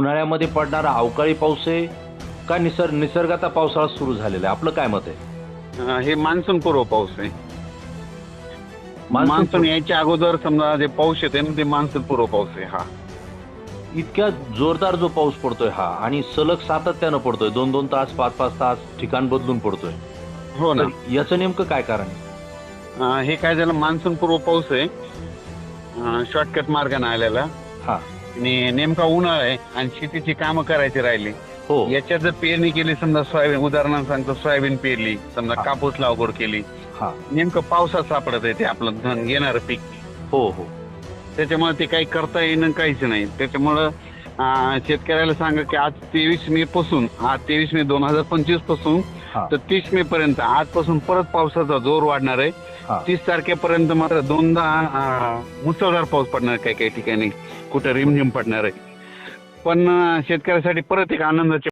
उन्हाळ्यामध्ये पडणारा अवकाळी पाऊस आहे का निसर्ग निसर्गाचा पावसाळा सुरू झालेला आहे? आपलं काय मत आहे? अं, हे मान्सून पूर्व पाऊस आहे. मान्सून मान्सून यायच्या अगोदर समजा जे पाऊस येते ना ते मान्सून पूर्व पाऊस आहे हा. इतक्या जोरदार जो पाऊस पडतोय हा आणि सलग सातत्यानं पडतोय दोन दोन तास पाच पाच तास ठिकाण बदलून पडतोय. हो ना. तर याचं नेमकं काय कारण आहे? अं, हे काय झालं मान्सून पूर्व पाऊस आहे. शॉर्टकट मार्गाने आलेला. हा. आणि नेमका उन्हाळा आहे आणि शेतीची कामं करायची राहिली. हो. याच्यात जर पेरणी केली समजा सोयाबीन उदाहरणार्थ सांगतो सोयाबीन पेरली समजा हा. कापूस लागवड केली. हा. नेमकं पावसात सापडत आहे ते आपलं धन घेणारं पीक. हो हो. त्याच्यामुळे ते काही करता येणं काहीच नाही. त्याच्यामुळं अं, शेतकऱ्याला सांगा की आज तेवीस मे पासून आज तेवीस मे दोन हजार पंचवीसपासून हा. तर तीस मे पर्यंत आजपासून परत पावसाचा जोर वाढणार आहे. तीस तारखेपर्यंत मात्र दोनदा मुसळधार पाऊस पडणार काही काही ठिकाणी. कुठं रिमझिम पडणार आहे. पण शेतकऱ्यासाठी परत एक आनंदाची